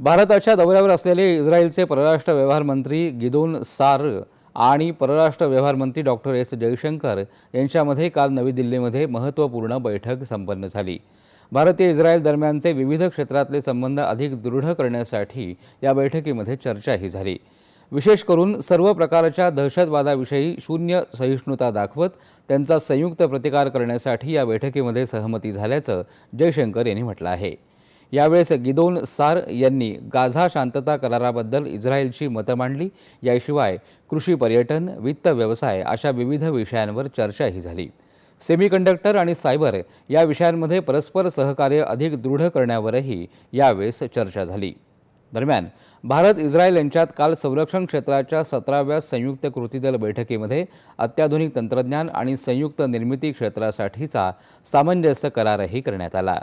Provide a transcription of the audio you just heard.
भारताच्या दौऱ्यावर असलेले इस्रायलचे परराष्ट्र व्यवहार मंत्री गिदोन सार आणि परराष्ट्र व्यवहार मंत्री डॉक्टर एस जयशंकर यांच्यामध्ये काल नवी दिल्लीमध्ये महत्त्वपूर्ण बैठक संपन्न झाली. भारतीय इस्रायल दरम्यानचे विविध क्षेत्रातले संबंध अधिक दृढ करण्यासाठी या बैठकीमध्ये चर्चाही झाली. विशेष करून सर्व प्रकारच्या दहशतवादाविषयी शून्य सहिष्णुता दाखवत त्यांचा संयुक्त प्रतिकार करण्यासाठी या बैठकीमध्ये सहमती झाल्याचं जयशंकर यांनी म्हटलं आहे. यावेळेस गिदोन सार यांनी गाझा शांतता कराराबद्दल इस्रायलची मतं मांडली. याशिवाय कृषी पर्यटन वित्त व्यवसाय अशा विविध विषयांवर चर्चाही झाली. सेमीकंडक्टर आणि सायबर या विषयांमध्ये परस्पर सहकार्य अधिक दृढ करण्यावरही यावेळेस चर्चा झाली. दरम्यान भारत इस्रायल यांच्यात काल संरक्षण क्षेत्राच्या सतराव्या संयुक्त कृती दल बैठकीमध्ये अत्याधुनिक तंत्रज्ञान आणि संयुक्त निर्मिती क्षेत्रासाठीचा सामंजस्य करारही करण्यात आला.